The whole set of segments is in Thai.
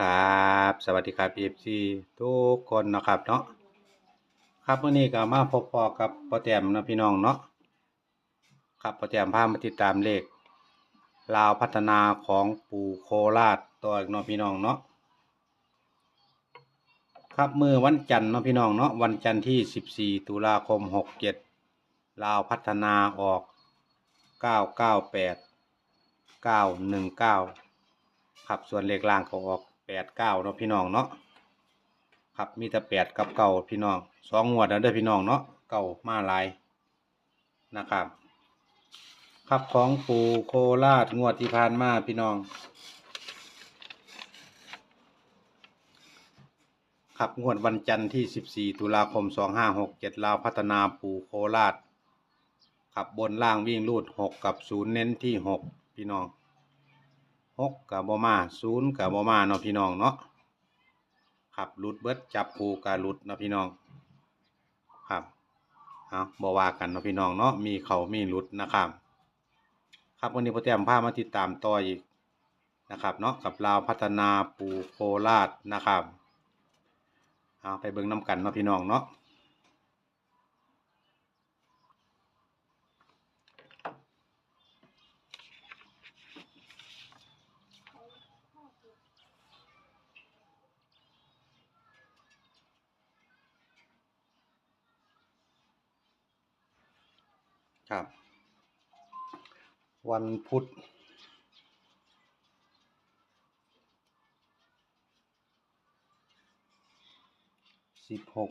ครับสวัสดีครับ FC ทุกคนนะครับเนาะครับวันนี้ก็มาพบพอกับพ่อแตมนะพี่น้องเนาะครับพ่อแตมพามาติดตามเลขลาวพัฒนาของปู่โคราชตัวอีกเนาะพี่น้องเนาะครับมือวันจันทร์เนาะพี่น้องเนาะวันจันทร์ที่ 14 ตุลาคม 67 ลาวพัฒนาออก 998 919 ครับส่วนเลขล่างก็ออก ดเก้าเนาะพี่น้องเนาะครับมีแต่แปดกับเก่าพี่น้องสองงวดแล้วเด้อพี่น้องเนาะเก่ามาหลายนะครับ ครับของปูโคราชงวดที่ผ่านมาพี่น้อง ครับงวดวันจันทร์ที่ 14 ตุลาคม 2567ลาวพัฒนาปูโคราช ครับบนล่างวิ่งรูด 6 กับ 0 เน้นที่ 6 พี่น้อง หกกับบมาศูนย์กับบมาเนาะพี่น้องเนาะครับหลุดเบิดจับผูกับหลุดเนาะพี่น้อง ครับเอาบว่ากันเนาะพี่น้องเนาะมีเขามีหลุดนะครับ ครับวันนี้พ่อแต้มพามาติดตามต่ออีกนะครับเนาะกับลาวพัฒนาปูโคราชนะครับเอาไปเบิ่งน้ำกันเนาะพี่น้องเนาะ ครับ วันพุธสิบหก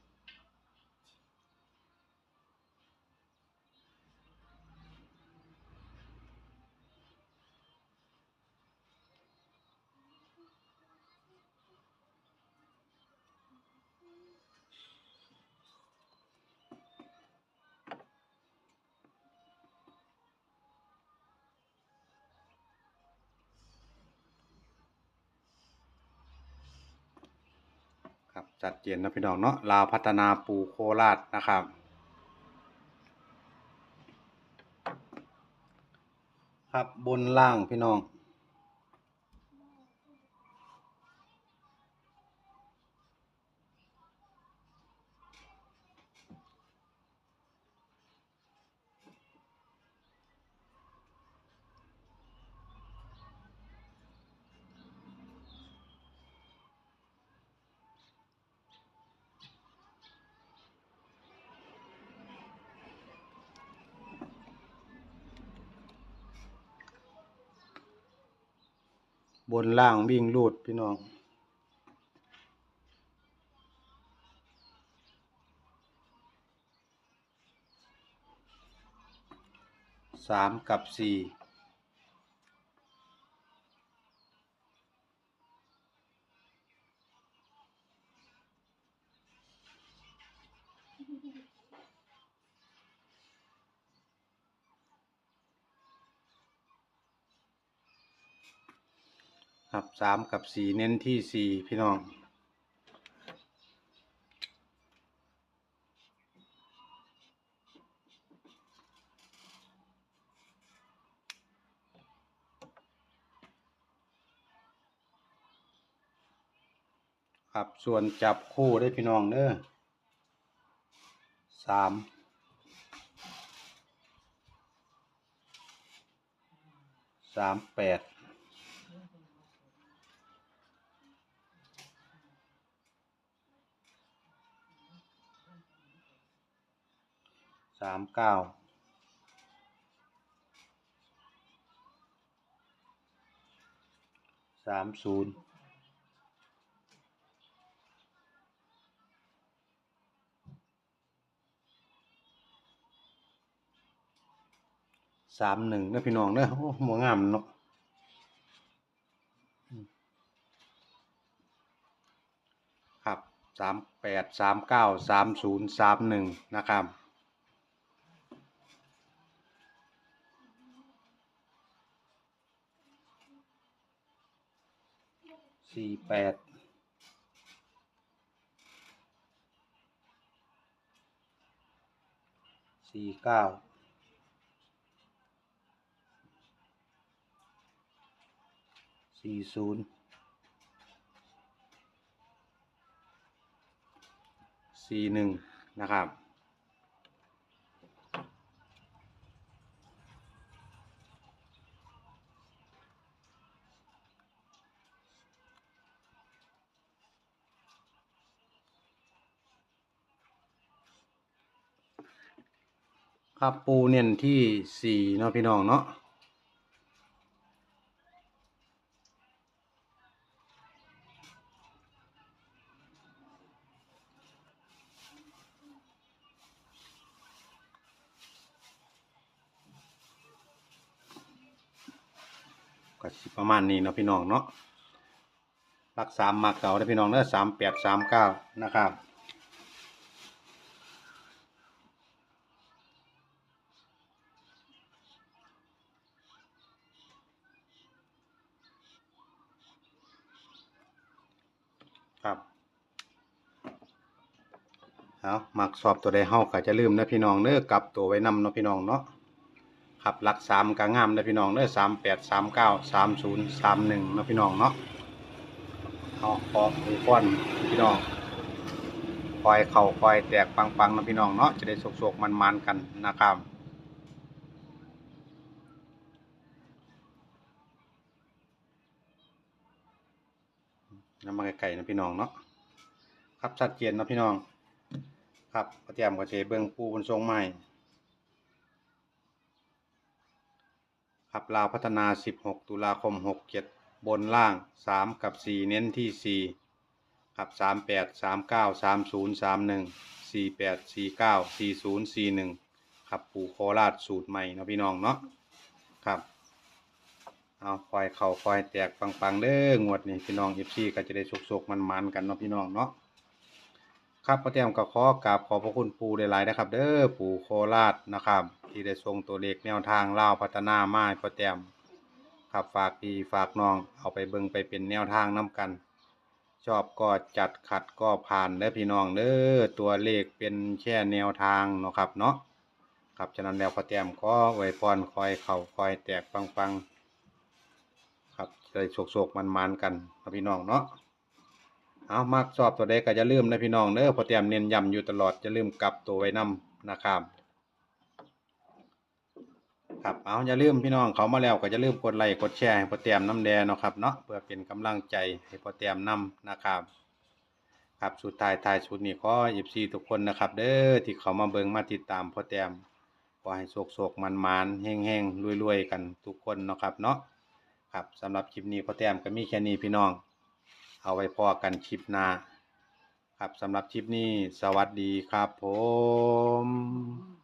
จัดเจนนะพี่น้องเนาะลาวพัฒนาปูโคราชนะครับครับบนล่างพี่น้อง บนล่างวิ่งรูดพี่น้องสามกับสี่ ครับสามกับสี่เน้นที่สี่พี่น้อง ครับส่วนจับคู่ได้พี่น้องเด้อสามสามแปด สามเก้าสามศูนย์สามหนึ่งนะพี่น้องเนอะโอ้หมองามเนาะครับสามแปดสามเก้าสามศูนย์สามหนึ่งนะครับ สี่แปดสี่เก้าสี่ศูนย์สี่หนึ่งนะครับ ครับปูเน้นที่สี่เนาะพี่น้องเนาะก็ประมาณนี้เนาะพี่น้องเนาะรักสามมาเก่าได้พี่น้องเนาะสามแปดสามเก้านะครับ ครับเอาหมักสอบตัวใดเฮาก็จะลืมนะพี่น้องเด้อกลับตัวไว้นำเนาะพี่น้องเนาะครับหลักสามก็งามนะพี่น้องเด้อสามแปดสามเก้าสามศูนย์สามหนึ่งนะพี่น้องเนาะเอาขอหูก้อนพี่น้องคอยเข่าคอยแตกปังๆนะพี่น้องเนาะจะได้สกๆมันๆกันนะครับ นำมาไกลๆนะพี่น้องเนาะครับชัดเจนนะพี่น้อง ครับกระเทียมกระเจเบื้องปูบนทรงใหม่ ครับลาวพัฒนา 16 ตุลาคม 67 บนล่าง 3 กับ 4 เน้นที่ 4 ครับ 38 39 30 31 48 49 40 41 ครับปูโคราชสูตรใหม่นะพี่น้องเนาะครับ เอาคอยเข่าคอยแตกปังๆเด้องวดนี้พี่น้อง FC ก็จะได้สุกๆมันๆกันเนาะพี่น้องเนาะครับพ่อแต้มก็ขอกราบขอบพระคุณปู่หลายๆนะครับ เด้อปู่โคราชนะครับ ที่ได้ส่งตัวเลขแนวทางเล่าพัฒนามาให้พ่อแต้มครับฝากพี่ฝากน้องเอาไปเบิ่งไปเป็นแนวทางน้กัน ชอบก็จัดขัดก็ผ่านเด้อพี่น้องเด้อตัวเลขเป็นแค่แนวทางเนาะครับเนาะครับฉะนั้นแล้วพ่อแต้มก็ไว้พรคอยเข่าคอยแตกปังๆ จะได้โศกๆมันๆกันนะพี่น้องเนาะเอามักชอบตัวใดก็จะลืมนะพี่น้องเด้อพอเตรียมเน้นย้ำอยู่ตลอดจะลืมกลับตัวไว้นํนะครับครับเอาอย่าลืมพี่น้องเขามาแล้วก็จะลืมกดไลค์กดแชร์ให้พอเตรียมน้ำแดงเนาะครับเนาะเพื่อเป็นกำลังใจให้พอเตรียมนํนะครับครับสุดท้ายท้ายสุดนี้ขอหยิบซีทุกคนนะครับ เด้อที่เขามาเบิ่งมาติดตามพอเตรียมขอให้โศกโศกมันมันๆแห้งแห้งรวยรวยๆกันทุกคนเนาะครับเนาะ ครับสำหรับคลิปนี้พ่อแต้มก็มีแค่นี้พี่น้อง เอาไว้พอกันคลิปหน้าครับสำหรับคลิปนี้สวัสดีครับผม